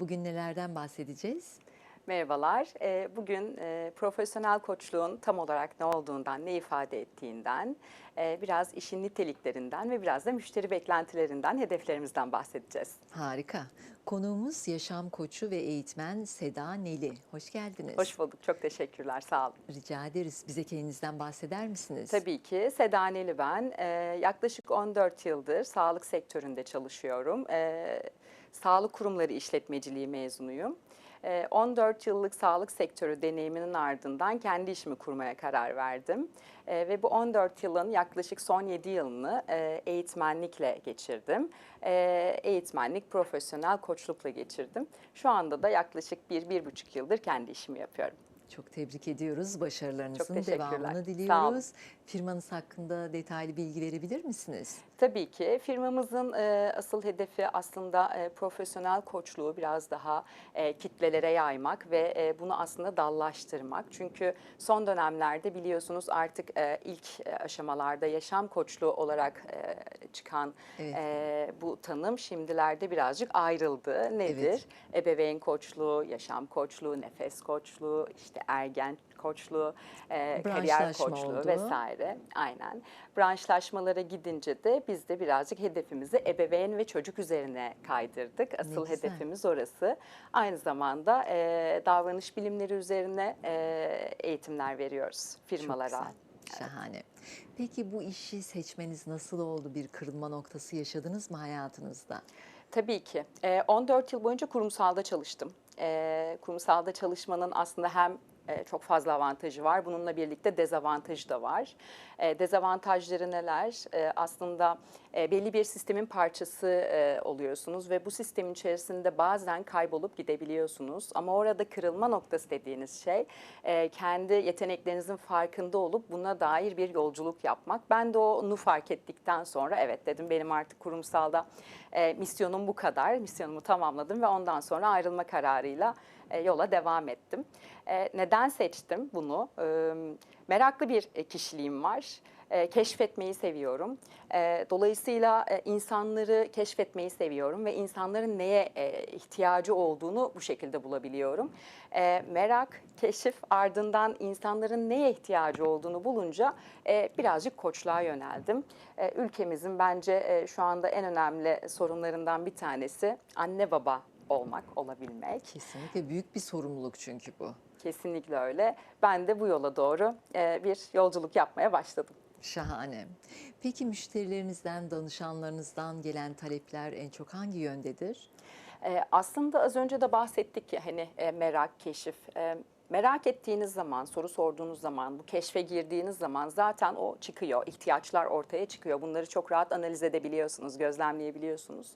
Bugün nelerden bahsedeceğiz? Merhabalar. Ee, Bugün e, profesyonel koçluğun tam olarak ne olduğundan, ne ifade ettiğinden, e, biraz işin niteliklerinden ve biraz da müşteri beklentilerinden, hedeflerimizden bahsedeceğiz. Harika. Konuğumuz yaşam koçu ve eğitmen Seda Neli. Hoş geldiniz. Hoş bulduk. Çok teşekkürler. Sağ olun. Rica ederiz. Bize kendinizden bahseder misiniz? Tabii ki Seda Neli ben. Ee, yaklaşık 14 yıldır sağlık sektöründe çalışıyorum. Ee, sağlık kurumları işletmeciliği mezunuyum. Ee, 14 yıllık sağlık sektörü deneyiminin ardından kendi işimi kurmaya karar verdim. Ee, ve bu 14 yılın yaklaşık son 7 yılını e, eğitmenlikle geçirdim. Ee, eğitmenlik, profesyonel koçlukla geçirdim. Şu anda da yaklaşık 1-1,5 yıldır kendi işimi yapıyorum. Çok tebrik ediyoruz. Başarılarınızın Çok devamını diliyoruz. Firmanız hakkında detaylı bilgi verebilir misiniz? Tabii ki firmamızın e, asıl hedefi aslında e, profesyonel koçluğu biraz daha e, kitlelere yaymak ve e, bunu aslında dallaştırmak. Çünkü son dönemlerde biliyorsunuz artık e, ilk e, aşamalarda yaşam koçluğu olarak e, çıkan Evet. e, bu tanım şimdilerde birazcık ayrıldı. Nedir? Evet. Ebeveyn koçluğu, yaşam koçluğu, nefes koçluğu, işte ergen koçluğu, e, kariyer koçluğu oldu. vesaire. Aynen. Branşlaşmalara gidince de biz de birazcık hedefimizi ebeveyn ve çocuk üzerine kaydırdık. Asıl güzel. hedefimiz orası. Aynı zamanda e, davranış bilimleri üzerine e, eğitimler veriyoruz firmalara. Çok güzel. Şahane. Peki bu işi seçmeniz nasıl oldu? Bir kırılma noktası yaşadınız mı hayatınızda? Tabii ki. Ee, 14 yıl boyunca kurumsalda çalıştım. Ee, kurumsalda çalışmanın aslında hem e, çok fazla avantajı var. Bununla birlikte dezavantajı da var. E, dezavantajları neler? E, aslında e, belli bir sistemin parçası e, oluyorsunuz ve bu sistemin içerisinde bazen kaybolup gidebiliyorsunuz. Ama orada kırılma noktası dediğiniz şey e, kendi yeteneklerinizin farkında olup buna dair bir yolculuk yapmak. Ben de onu fark ettikten sonra evet dedim benim artık kurumsalda misyonum bu kadar. Misyonumu tamamladım ve ondan sonra ayrılma kararıyla yola devam ettim. Neden seçtim bunu? Meraklı bir kişiliğim var. E, keşfetmeyi seviyorum. E, dolayısıyla e, insanları keşfetmeyi seviyorum ve insanların neye e, ihtiyacı olduğunu bu şekilde bulabiliyorum. E, merak, keşif ardından insanların neye ihtiyacı olduğunu bulunca e, birazcık koçluğa yöneldim. E, ülkemizin bence e, şu anda en önemli sorunlarından bir tanesi anne baba olmak, olabilmek. Kesinlikle büyük bir sorumluluk çünkü bu. Kesinlikle öyle. Ben de bu yola doğru e, bir yolculuk yapmaya başladım. Şahane. Peki müşterilerinizden, danışanlarınızdan gelen talepler en çok hangi yöndedir? E, aslında az önce de bahsettik ya hani e, merak, keşif. E, merak ettiğiniz zaman, soru sorduğunuz zaman, bu keşfe girdiğiniz zaman zaten o çıkıyor. ihtiyaçlar ortaya çıkıyor. Bunları çok rahat analiz edebiliyorsunuz, gözlemleyebiliyorsunuz.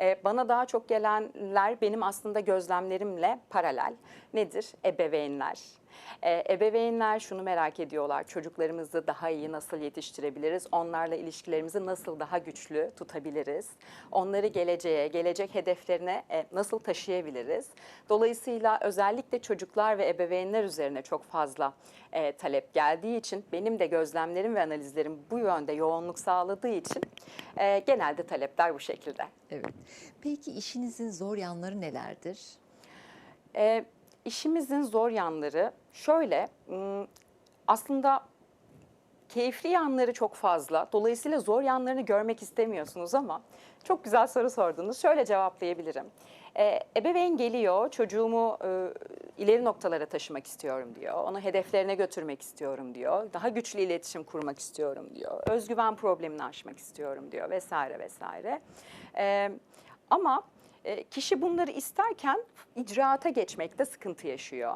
E, bana daha çok gelenler benim aslında gözlemlerimle paralel. Nedir? Ebeveynler. Ee, ebeveynler şunu merak ediyorlar. Çocuklarımızı daha iyi nasıl yetiştirebiliriz? Onlarla ilişkilerimizi nasıl daha güçlü tutabiliriz? Onları geleceğe, gelecek hedeflerine e, nasıl taşıyabiliriz? Dolayısıyla özellikle çocuklar ve ebeveynler üzerine çok fazla e, talep geldiği için benim de gözlemlerim ve analizlerim bu yönde yoğunluk sağladığı için e, genelde talepler bu şekilde. Evet. Peki işinizin zor yanları nelerdir? E, işimizin zor yanları şöyle aslında keyifli yanları çok fazla. Dolayısıyla zor yanlarını görmek istemiyorsunuz ama çok güzel soru sordunuz. Şöyle cevaplayabilirim. E, ebeveyn geliyor, çocuğumu e, ileri noktalara taşımak istiyorum diyor. Onu hedeflerine götürmek istiyorum diyor. Daha güçlü iletişim kurmak istiyorum diyor. Özgüven problemini aşmak istiyorum diyor vesaire vesaire. E, ama e, kişi bunları isterken icraata geçmekte sıkıntı yaşıyor.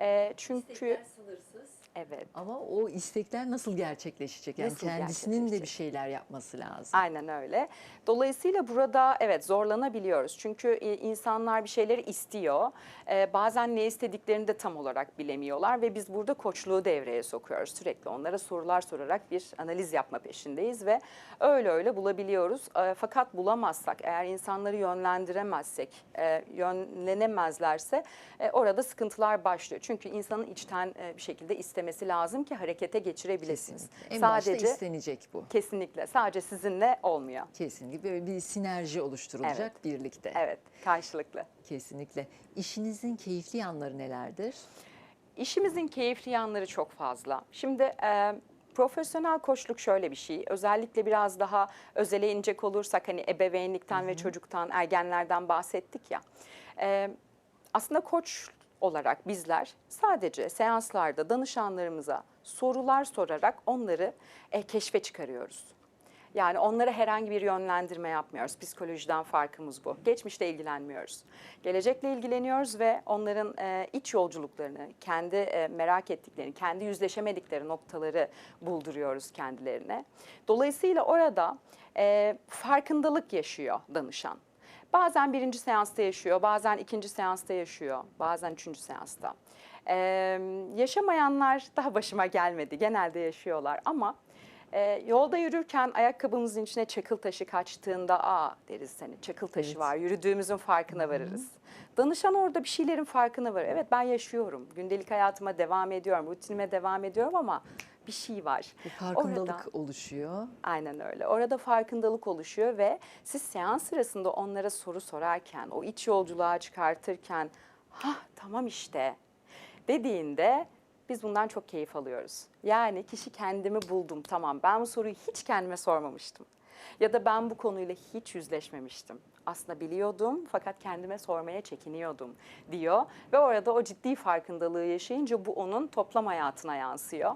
E, çünkü sınırsız. Evet. Ama o istekler nasıl gerçekleşecek? Yani Nasıl kendisinin de bir gerçekleşecek? şeyler yapması lazım. Aynen öyle. Dolayısıyla burada evet zorlanabiliyoruz. Çünkü e, insanlar bir şeyleri istiyor. Ee, bazen ne istediklerini de tam olarak bilemiyorlar ve biz burada koçluğu devreye sokuyoruz. Sürekli onlara sorular sorarak bir analiz yapma peşindeyiz ve öyle öyle bulabiliyoruz. Ee, fakat bulamazsak, eğer insanları yönlendiremezsek, e, yönlenemezlerse e, orada sıkıntılar başlıyor. Çünkü insanın içten e, bir şekilde istemesi istemesi lazım ki harekete geçirebilirsiniz. Kesinlikle. En başta Sadece istenecek bu. kesinlikle sadece sizinle olmuyor. Kesinlikle böyle bir sinerji oluşturulacak Evet. birlikte. Evet, karşılıklı. Kesinlikle. İşinizin keyifli yanları nelerdir? İşimizin keyifli yanları çok fazla. Şimdi e, profesyonel koçluk şöyle bir şey. Özellikle biraz daha özele inecek olursak hani ebeveynlikten ve çocuktan, ergenlerden bahsettik ya. E, aslında koç olarak bizler sadece seanslarda danışanlarımıza sorular sorarak onları e, keşfe çıkarıyoruz. Yani onlara herhangi bir yönlendirme yapmıyoruz. Psikolojiden farkımız bu. Geçmişle ilgilenmiyoruz. Gelecekle ilgileniyoruz ve onların e, iç yolculuklarını, kendi e, merak ettiklerini, kendi yüzleşemedikleri noktaları bulduruyoruz kendilerine. Dolayısıyla orada e, farkındalık yaşıyor danışan. Bazen birinci seansta yaşıyor, bazen ikinci seansta yaşıyor, bazen üçüncü seansta. Ee, yaşamayanlar daha başıma gelmedi, genelde yaşıyorlar ama e, yolda yürürken ayakkabımızın içine çakıl taşı kaçtığında aa deriz hani çakıl taşı Evet. var, yürüdüğümüzün farkına varırız. Danışan orada bir şeylerin farkına var. Evet ben yaşıyorum, gündelik hayatıma devam ediyorum, rutinime devam ediyorum ama bir şey var. Bir farkındalık Orada- oluşuyor. Aynen öyle. Orada farkındalık oluşuyor ve siz seans sırasında onlara soru sorarken, o iç yolculuğa çıkartırken, ha tamam işte dediğinde biz bundan çok keyif alıyoruz. Yani kişi kendimi buldum, tamam ben bu soruyu hiç kendime sormamıştım. Ya da ben bu konuyla hiç yüzleşmemiştim. Aslında biliyordum fakat kendime sormaya çekiniyordum diyor. Ve orada o ciddi farkındalığı yaşayınca bu onun toplam hayatına yansıyor.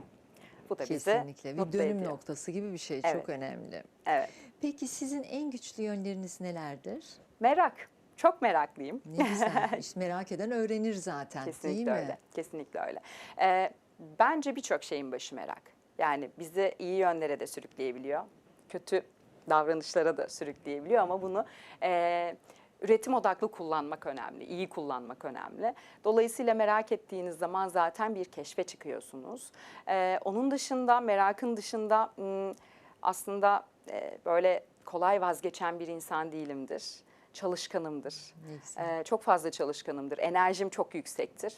Bu da bizi Kesinlikle. Bir mutlu dönüm ediyor. noktası gibi bir şey. Evet. Çok önemli. Evet. Peki sizin en güçlü yönleriniz nelerdir? Merak. Çok meraklıyım. Ne güzel. İşte merak eden öğrenir zaten değil Kesinlikle mi? öyle. Kesinlikle öyle. Ee, bence birçok şeyin başı merak. Yani bizi iyi yönlere de sürükleyebiliyor. Kötü davranışlara da sürükleyebiliyor ama bunu e, üretim odaklı kullanmak önemli, iyi kullanmak önemli. Dolayısıyla merak ettiğiniz zaman zaten bir keşfe çıkıyorsunuz. Ee, onun dışında, merakın dışında m, aslında e, böyle kolay vazgeçen bir insan değilimdir. Çalışkanımdır. Ee, çok fazla çalışkanımdır. Enerjim çok yüksektir.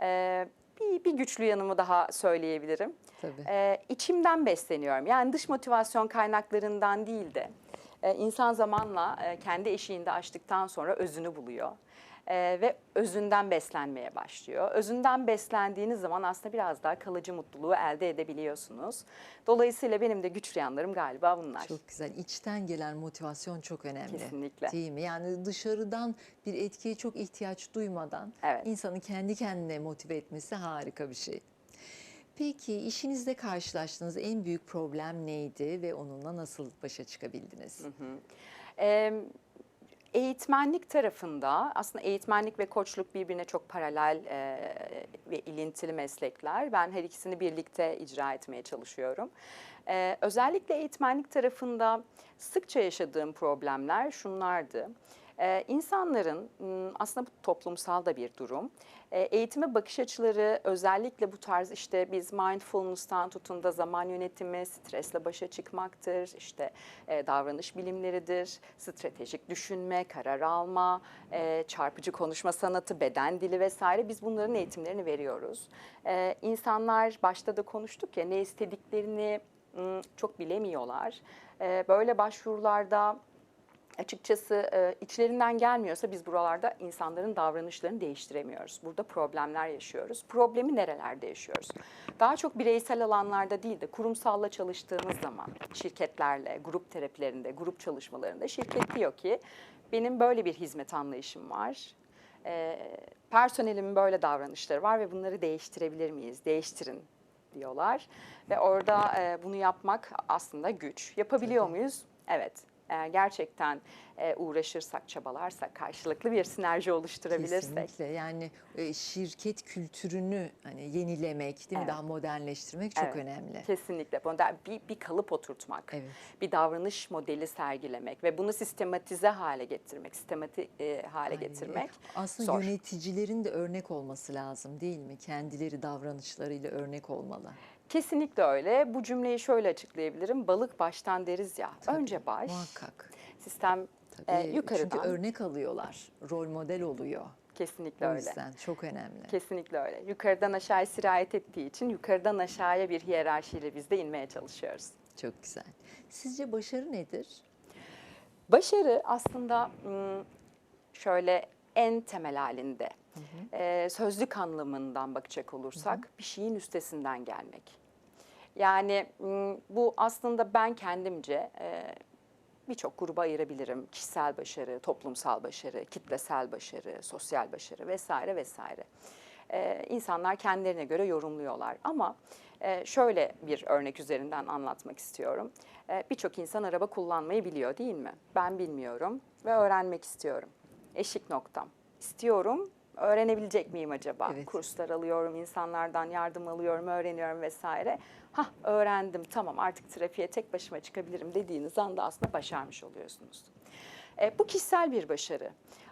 Ee, bir, bir güçlü yanımı daha söyleyebilirim. Tabii. Ee, içimden besleniyorum. Yani dış motivasyon kaynaklarından değil de insan zamanla e, kendi eşiğinde açtıktan sonra özünü buluyor. E, ve özünden beslenmeye başlıyor. Özünden beslendiğiniz zaman aslında biraz daha kalıcı mutluluğu elde edebiliyorsunuz. Dolayısıyla benim de güçlü yanlarım galiba bunlar. Çok güzel. İçten gelen motivasyon çok önemli. Kesinlikle. Değil mi? Yani dışarıdan bir etkiye çok ihtiyaç duymadan Evet. insanı kendi kendine motive etmesi harika bir şey. Peki işinizde karşılaştığınız en büyük problem neydi ve onunla nasıl başa çıkabildiniz? Ee, eğitmenlik tarafında aslında eğitmenlik ve koçluk birbirine çok paralel e, ve ilintili meslekler. Ben her ikisini birlikte icra etmeye çalışıyorum. Ee, özellikle eğitmenlik tarafında sıkça yaşadığım problemler şunlardı. Ee, insanların m, aslında bu toplumsal da bir durum. Ee, eğitime bakış açıları özellikle bu tarz işte biz mindfulness'tan tutun da zaman yönetimi, stresle başa çıkmaktır, işte e, davranış bilimleridir, stratejik düşünme, karar alma, e, çarpıcı konuşma sanatı, beden dili vesaire biz bunların eğitimlerini veriyoruz. Ee, insanlar başta da konuştuk ya ne istediklerini m, çok bilemiyorlar. Ee, böyle başvurularda açıkçası e, içlerinden gelmiyorsa biz buralarda insanların davranışlarını değiştiremiyoruz. Burada problemler yaşıyoruz. Problemi nerelerde yaşıyoruz? Daha çok bireysel alanlarda değil de kurumsalla çalıştığımız zaman şirketlerle, grup terapilerinde, grup çalışmalarında şirket diyor ki benim böyle bir hizmet anlayışım var. E, personelimin böyle davranışları var ve bunları değiştirebilir miyiz? Değiştirin diyorlar. Ve orada e, bunu yapmak aslında güç. Yapabiliyor muyuz? Evet. Eğer gerçekten e, uğraşırsak, çabalarsak, karşılıklı bir sinerji oluşturabilirsek. Kesinlikle yani e, şirket kültürünü hani yenilemek, değil mi? Evet. Daha modernleştirmek çok Evet. önemli. Kesinlikle. Bunda bir, bir kalıp oturtmak, Evet. bir davranış modeli sergilemek ve bunu sistematize hale getirmek, sistemati e, hale Aynen. getirmek. Aslında zor. yöneticilerin de örnek olması lazım değil mi? Kendileri davranışlarıyla örnek olmalı. Kesinlikle öyle. Bu cümleyi şöyle açıklayabilirim. Balık baştan deriz ya. Tabii, Önce baş, Muhakkak. sistem Tabii, Ee, yukarıdan. Çünkü örnek alıyorlar, rol model oluyor. Kesinlikle O öyle. yüzden çok önemli. Kesinlikle öyle. Yukarıdan aşağıya sirayet ettiği için yukarıdan aşağıya bir hiyerarşiyle biz de inmeye çalışıyoruz. Çok güzel. Sizce başarı nedir? Başarı aslında şöyle en temel halinde e, sözlük anlamından bakacak olursak bir şeyin üstesinden gelmek. Yani bu aslında ben kendimce e, birçok gruba ayırabilirim. Kişisel başarı, toplumsal başarı, kitlesel başarı, sosyal başarı vesaire vesaire. Ee, insanlar kendilerine göre yorumluyorlar. Ama e, şöyle bir örnek üzerinden anlatmak istiyorum. Ee, birçok insan araba kullanmayı biliyor değil mi? Ben bilmiyorum ve öğrenmek istiyorum. Eşik noktam. İstiyorum, öğrenebilecek miyim acaba? Evet. Kurslar alıyorum, insanlardan yardım alıyorum, öğreniyorum vesaire. Hah öğrendim tamam artık trafiğe tek başıma çıkabilirim dediğiniz anda aslında başarmış oluyorsunuz. E, bu kişisel bir başarı.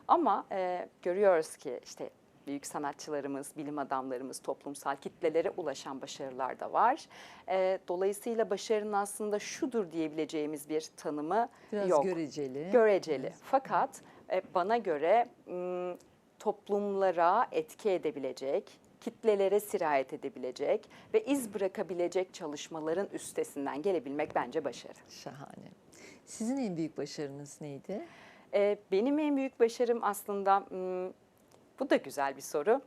Ama e, görüyoruz ki işte büyük sanatçılarımız, bilim adamlarımız, toplumsal kitlelere ulaşan başarılar da var. E, dolayısıyla başarının aslında şudur diyebileceğimiz bir tanımı Biraz yok. göreceli. Göreceli. Evet. Fakat e, bana göre toplumlara etki edebilecek, kitlelere sirayet edebilecek ve iz bırakabilecek çalışmaların üstesinden gelebilmek bence başarı. Şahane. Sizin en büyük başarınız neydi? E, benim en büyük başarım aslında m, bu da güzel bir soru.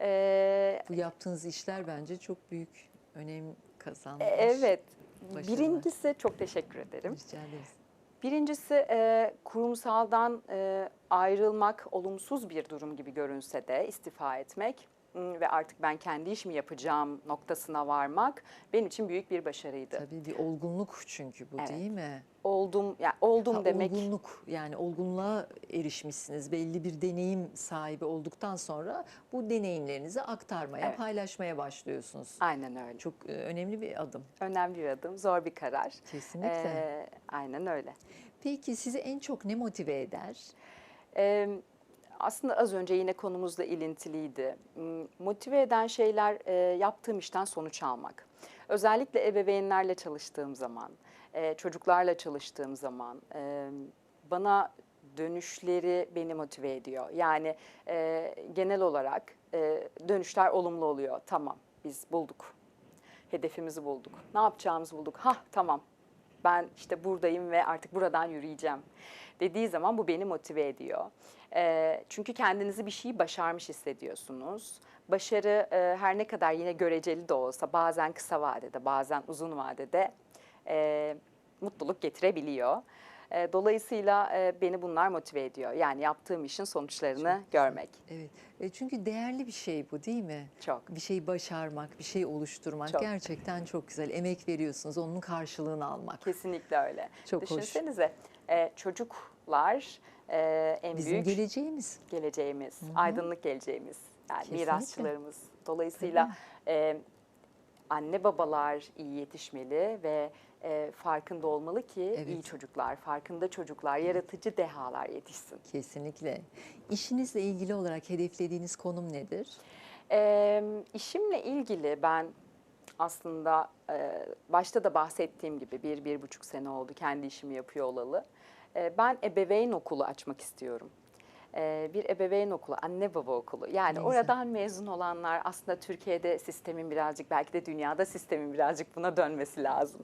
E, Bu yaptığınız işler bence çok büyük önem kazanmış. e, evet. Başarılar. Birincisi çok teşekkür ederim. Rica ederiz. Birincisi e, kurumsaldan e, ayrılmak olumsuz bir durum gibi görünse de istifa etmek m, ve artık ben kendi işimi yapacağım noktasına varmak benim için büyük bir başarıydı. Tabii bir olgunluk çünkü bu Evet. değil mi? Oldum, yani oldum Ha, demek. Olgunluk yani olgunluğa erişmişsiniz. Belli bir deneyim sahibi olduktan sonra bu deneyimlerinizi aktarmaya, Evet. paylaşmaya başlıyorsunuz. Aynen öyle. Çok e, önemli bir adım. Önemli bir adım, zor bir karar. Kesinlikle. Ee, aynen öyle. Peki sizi en çok ne motive eder? Aslında az önce yine konumuzla ilintiliydi. Motive eden şeyler e, yaptığım işten sonuç almak. Özellikle ebeveynlerle çalıştığım zaman, e, çocuklarla çalıştığım zaman bana dönüşleri beni motive ediyor. Yani e, genel olarak dönüşler olumlu oluyor. Tamam biz bulduk. Hedefimizi bulduk. Ne yapacağımızı bulduk. Ha tamam ben işte buradayım ve artık buradan yürüyeceğim dediği zaman bu beni motive ediyor. Ee, çünkü kendinizi bir şeyi başarmış hissediyorsunuz. Başarı e, her ne kadar yine göreceli de olsa bazen kısa vadede bazen uzun vadede e, mutluluk getirebiliyor. E, dolayısıyla e, beni bunlar motive ediyor. Yani yaptığım işin sonuçlarını görmek. Evet. E, çünkü değerli bir şey bu değil mi? Çok. Bir şey başarmak, bir şey oluşturmak Çok. gerçekten çok güzel. Emek veriyorsunuz, onun karşılığını almak. Kesinlikle öyle. Çok hoş. Düşünsenize e, çocuklar e, en Bizim büyük geleceğimiz. geleceğimiz, aydınlık geleceğimiz, yani Kesinlikle. mirasçılarımız. Dolayısıyla e, anne babalar iyi yetişmeli ve e, farkında olmalı ki Evet. iyi çocuklar, farkında çocuklar, yaratıcı dehalar yetişsin. Kesinlikle. İşinizle ilgili olarak hedeflediğiniz konum nedir? E, işimle ilgili ben aslında e, başta da bahsettiğim gibi bir, bir buçuk sene oldu kendi işimi yapıyor olalı. E, ben ebeveyn okulu açmak istiyorum. E, bir ebeveyn okulu, anne baba okulu. Yani Ne güzel. oradan mezun olanlar aslında Türkiye'de sistemin birazcık belki de dünyada sistemin birazcık buna dönmesi lazım.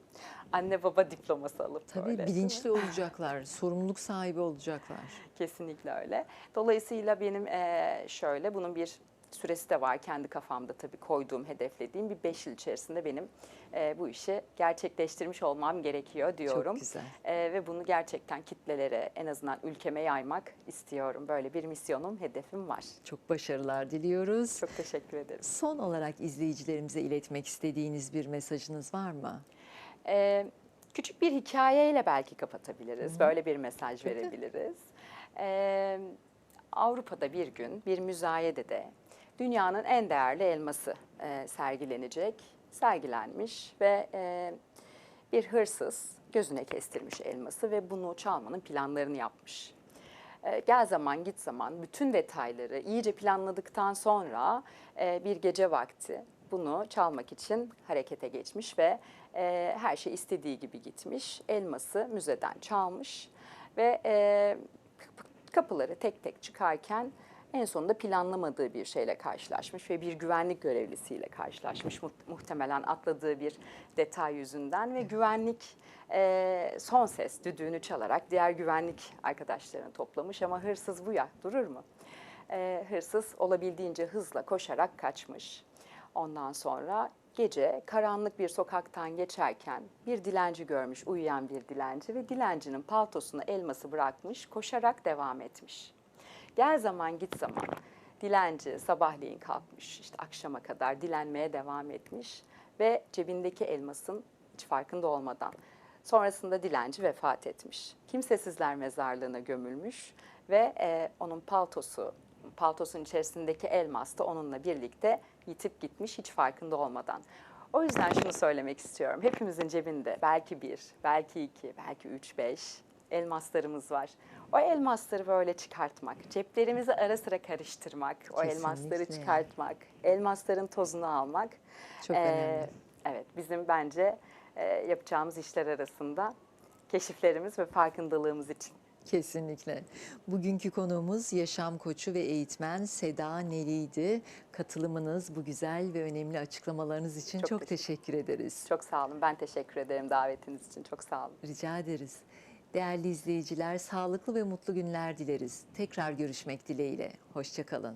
Anne baba diploması alıp Tabii böyle. bilinçli olacaklar, sorumluluk sahibi olacaklar. Kesinlikle öyle. Dolayısıyla benim eee, şöyle bunun bir süresi de var kendi kafamda tabii koyduğum, hedeflediğim bir beş yıl içerisinde benim eee, bu işi gerçekleştirmiş olmam gerekiyor diyorum. Çok güzel. Eee, ve bunu gerçekten kitlelere en azından ülkeme yaymak istiyorum. Böyle bir misyonum, hedefim var. Çok başarılar diliyoruz. Çok teşekkür ederim. Son olarak izleyicilerimize iletmek istediğiniz bir mesajınız var mı? Ee, küçük bir hikayeyle belki kapatabiliriz. Böyle bir mesaj verebiliriz. Ee, Avrupa'da bir gün bir müzayedede dünyanın en değerli elması e, sergilenecek. Sergilenmiş ve e, bir hırsız gözüne kestirmiş elması ve bunu çalmanın planlarını yapmış. E, Gel zaman git zaman bütün detayları iyice planladıktan sonra e, bir gece vakti bunu çalmak için harekete geçmiş ve e, her şey istediği gibi gitmiş. Elması müzeden çalmış. Ve e, kapıları tek tek çıkarken en sonunda planlamadığı bir şeyle karşılaşmış ve bir güvenlik görevlisiyle karşılaşmış. Mu- Muhtemelen atladığı bir detay yüzünden ve güvenlik e, son ses düdüğünü çalarak diğer güvenlik arkadaşlarını toplamış ama hırsız bu ya durur mu? E, hırsız olabildiğince hızla koşarak kaçmış. Ondan sonra gece karanlık bir sokaktan geçerken bir dilenci görmüş, uyuyan bir dilenci ve dilencinin paltosuna elması bırakmış, koşarak devam etmiş. Gel zaman git zaman dilenci sabahleyin kalkmış, işte akşama kadar dilenmeye devam etmiş ve cebindeki elmasın hiç farkında olmadan. Sonrasında dilenci vefat etmiş. Kimsesizler mezarlığına gömülmüş ve e, onun paltosu, paltosun içerisindeki elmas da onunla birlikte yitip gitmiş hiç farkında olmadan. O yüzden şunu söylemek istiyorum. Hepimizin cebinde belki bir, belki iki, belki üç, beş elmaslarımız var. O elmasları böyle çıkartmak, ceplerimizi ara sıra karıştırmak, o elmasları Kesinlikle. çıkartmak, elmasların tozunu almak. Çok Ee, önemli. Evet, bizim bence e, yapacağımız işler arasında keşiflerimiz ve farkındalığımız için. Kesinlikle. Bugünkü konuğumuz yaşam koçu ve eğitmen Seda Neli'ydi. Katılımınız, bu güzel ve önemli açıklamalarınız için Çok çok, teşekkür- teşekkür ederiz. Çok sağ olun. Ben teşekkür ederim davetiniz için. Çok sağ olun. Rica ederiz. Değerli izleyiciler, sağlıklı ve mutlu günler dileriz. Tekrar görüşmek dileğiyle. Hoşçakalın.